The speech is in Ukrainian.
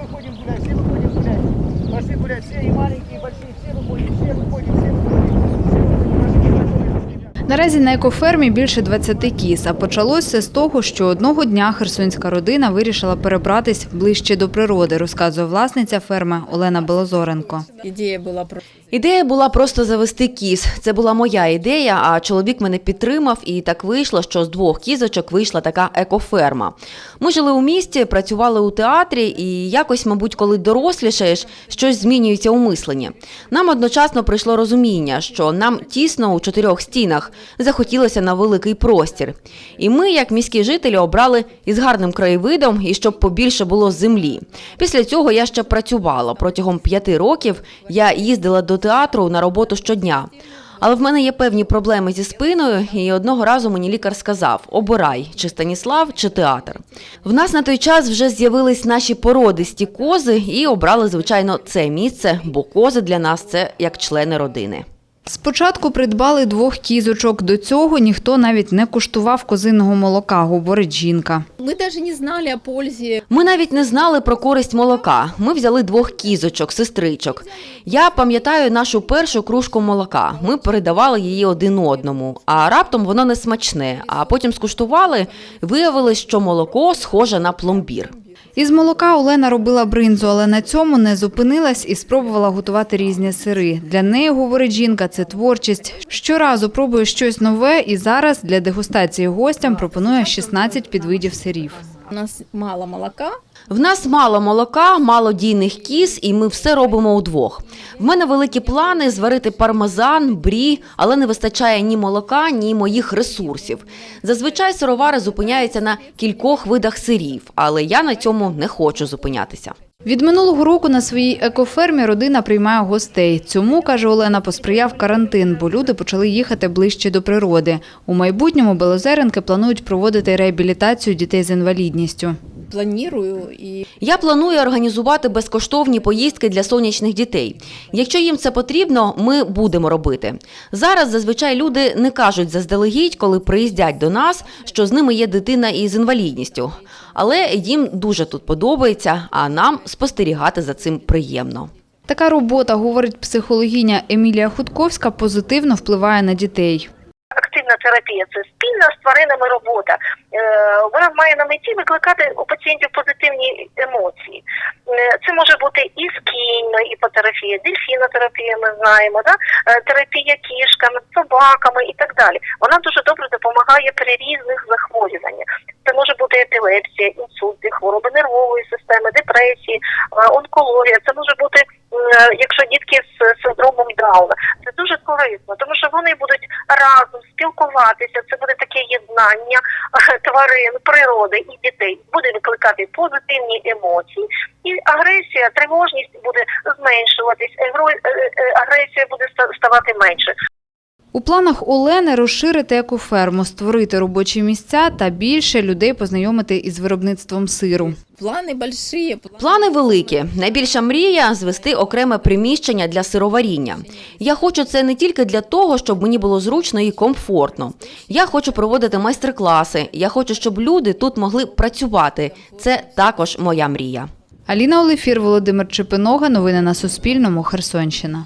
выходим гулять, все выходим гулять. Пошли гулять, все и маленькие, и большие, все выходим, все выходим, все выходим. Наразі на екофермі більше 20 кіз, а почалося з того, що одного дня херсонська родина вирішила перебратись ближче до природи, розказує власниця ферми Олена Белозоренко. Ідея була про Ідея була просто завести кіз. Це була моя ідея, а чоловік мене підтримав, і так вийшло, що з двох кізочок вийшла така екоферма. Ми жили у місті, працювали у театрі, і якось, мабуть, коли дорослішаєш, щось змінюється у мисленні. Нам одночасно прийшло розуміння, що нам тісно у чотирьох стінах захотілося на великий простір. І ми, як міські жителі, обрали із гарним краєвидом і щоб побільше було землі. Після цього я ще працювала. Протягом п'яти років я їздила до театру на роботу щодня. Але в мене є певні проблеми зі спиною, і одного разу мені лікар сказав: обирай чи Станіслав, чи театр. В нас на той час вже з'явились наші породисті кози, і обрали, звичайно, це місце, бо кози для нас це як члени родини. Спочатку придбали двох кізочок. До цього ніхто навіть не куштував козиного молока, говорить жінка. ми навіть не знали о пользі. Ми навіть не знали про користь молока. Ми взяли двох кізочок, сестричок. Я пам'ятаю нашу першу кружку молока. Ми передавали її один одному, а раптом воно не смачне. А потім скуштували, виявилось, що молоко схоже на пломбір. Із молока Олена робила бринзу, але на цьому не зупинилась і спробувала готувати різні сири. Для неї, говорить жінка, це творчість. Щоразу пробує щось нове і зараз для дегустації гостям пропонує 16 підвидів сирів. У нас мало молока. В нас мало молока, мало дійних кіз, і ми все робимо удвох. В мене великі плани зварити пармезан, брі, але не вистачає ні молока, ні моїх ресурсів. Зазвичай сировари зупиняються на кількох видах сирів, але я на цьому не хочу зупинятися. Від минулого року на своїй екофермі родина приймає гостей. Цьому, каже Олена, посприяв карантин, бо люди почали їхати ближче до природи. У майбутньому Белозеренки планують проводити реабілітацію дітей з інвалідністю. Планую і Я планую організувати безкоштовні поїздки для сонячних дітей. Якщо їм це потрібно, ми будемо робити. Зараз зазвичай люди не кажуть заздалегідь, коли приїздять до нас, що з ними є дитина із інвалідністю. Але їм дуже тут подобається, а нам спостерігати за цим приємно. Така робота, говорить психологиня Емілія Хутковська, позитивно впливає на дітей. Активна терапія це спільна з тваринами робота. Е, Вона має на меті викликати у пацієнтів позитивні емоції. Е, Це може бути і скіньна іпотерапія, дельфінотерапія, ми знаємо, да? е, терапія кішками, собаками і так далі. Вона дуже добре допомагає при різних захворюваннях. Це може бути епілепсія, інсульти, хвороби нервової системи, депресії, онкологія. Це може бути, якщо дітки з синдромом Дауна. Це дуже корисно, тому що вони будуть спілкуватися. Це буде таке єднання е, тварин, природи і дітей. Буде викликати позитивні емоції, і агресія, тривожність буде зменшуватись. е, е, Агресія буде ставати менше. У планах Олени розширити екоферму, створити робочі місця та більше людей познайомити із виробництвом сиру. плани большие. Плани великі. Найбільша мрія звести окреме приміщення для сироваріння. Я хочу це не тільки для того, щоб мені було зручно і комфортно. Я хочу проводити майстер-класи. Я хочу, щоб люди тут могли працювати. Це також моя мрія. Аліна Олефір, Володимир Чепинога. Новини на Суспільному. Херсонщина.